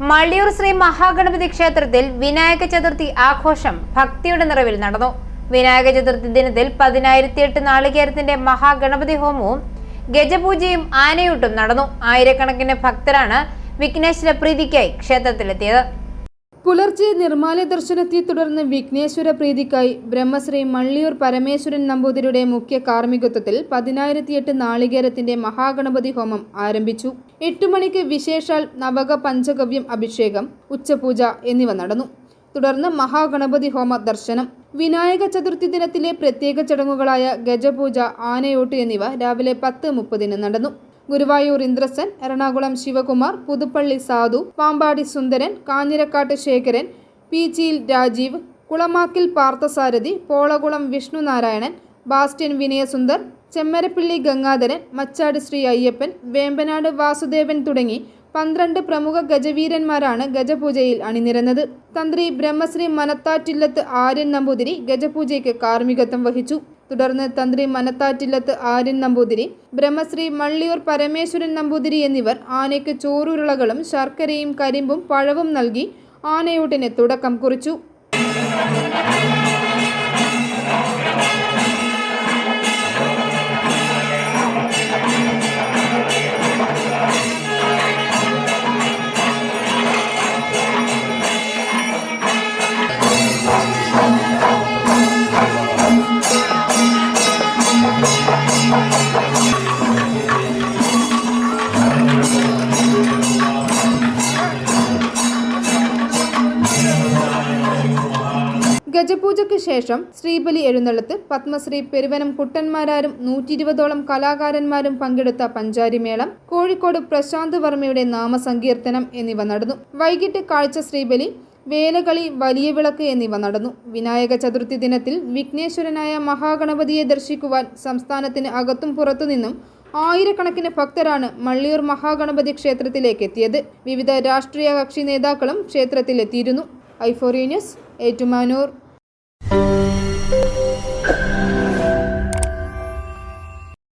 മള്ളിയൂർ ശ്രീ മഹാഗണപതി ക്ഷേത്രത്തിൽ വിനായക ചതുർത്ഥി ആഘോഷം ഭക്തിയുടെ നിറവിൽ നടന്നു. വിനായക ചതുർത്ഥി ദിനത്തിൽ പതിനായിരത്തി എട്ട് നാളികേരത്തിന്റെ മഹാഗണപതി ഹോമവും ഗജപൂജയും ആനയൂട്ടും നടന്നു. ആയിരക്കണക്കിന് ഭക്തരാണ് വിഘ്നേശ്വര പ്രീതിക്കായി ക്ഷേത്രത്തിലെത്തിയത്. പുലർച്ചെ നിർമ്മാല്യ ദർശനത്തെ തുടർന്ന് വിഘ്നേശ്വര പ്രീതിക്കായി ബ്രഹ്മശ്രീ മള്ളിയൂർ പരമേശ്വരൻ നമ്പൂതിരിയുടെ മുഖ്യ കാർമ്മികത്വത്തിൽ പതിനായിരത്തിയെട്ട് നാളികേരത്തിന്റെ മഹാഗണപതി ഹോമം ആരംഭിച്ചു. എട്ട് മണിക്ക് വിശേഷാൽ നവക പഞ്ചഗവ്യം അഭിഷേകം ഉച്ചപൂജ എന്നിവ നടന്നു. തുടർന്ന് മഹാഗണപതി ഹോമ ദർശനം. വിനായക ചതുർത്ഥി ദിനത്തിലെ പ്രത്യേക ചടങ്ങുകളായ ഗജപൂജ ആനയോട്ട് എന്നിവ രാവിലെ പത്ത് മുപ്പതിന് നടന്നു. ഗുരുവായൂർ ഇന്ദ്രസൻ എറണാകുളം ശിവകുമാർ പുതുപ്പള്ളി സാധു പാമ്പാടി സുന്ദരൻ കാഞ്ഞിരക്കാട്ട് ശേഖരൻ പീച്ചിയിൽ രാജീവ് കുളമാക്കിൽ പാർത്ഥസാരഥി പോളകുളം വിഷ്ണുനാരായണൻ ബാസ്റ്റ്യൻ വിനയസുന്ദർ ചെമ്മരപ്പിള്ളി ഗംഗാധരൻ മച്ചാട് ശ്രീ അയ്യപ്പൻ വേമ്പനാട് വാസുദേവൻ തുടങ്ങി പന്ത്രണ്ട് പ്രമുഖ ഗജവീരന്മാരാണ് ഗജപൂജയിൽ അണിനിരന്നത്. തന്ത്രി ബ്രഹ്മശ്രീ മനത്താറ്റില്ലത്ത് ആര്യൻ നമ്പൂതിരി ഗജപൂജയ്ക്ക് കാർമ്മികത്വം വഹിച്ചു. തുടർന്ന് തന്ത്രി മനത്താറ്റില്ലത്ത് ആര്യൻ നമ്പൂതിരി ബ്രഹ്മശ്രീ മള്ളിയൂർ പരമേശ്വരൻ നമ്പൂതിരി എന്നിവർ ആനയ്ക്ക് ചോറുരുളകളും ശർക്കരയും കരിമ്പും പഴവും നൽകി ആനയൂട്ടിന് തുടക്കം കുറിച്ചു. ഗജപൂജയ്ക്ക് ശേഷം ശ്രീബലി എഴുന്നള്ളത്ത് പത്മശ്രീ പെരുവനം കുട്ടന്മാരാരും നൂറ്റി ഇരുപതോളം കലാകാരന്മാരും പങ്കെടുത്ത പഞ്ചാരിമേളം കോഴിക്കോട് പ്രശാന്ത് വർമ്മയുടെ നാമസങ്കീർത്തനം എന്നിവ നടന്നു. വൈകിട്ട് കാഴ്ച ശ്രീബലി വേലകളി വലിയ വിളക്ക് എന്നിവ നടന്നു. വിനായക ചതുർത്ഥി ദിനത്തിൽ വിഘ്നേശ്വരനായ മഹാഗണപതിയെ ദർശിക്കുവാൻ സംസ്ഥാനത്തിന് അകത്തും പുറത്തുനിന്നും ആയിരക്കണക്കിന് ഭക്തരാണ് മള്ളിയൂർ മഹാഗണപതി ക്ഷേത്രത്തിലേക്ക് എത്തിയത്. വിവിധ രാഷ്ട്രീയ കക്ഷി നേതാക്കളും ക്ഷേത്രത്തിലെത്തിയിരുന്നു. ഐഫോറി ന്യൂസ് ഏറ്റുമാനൂർ.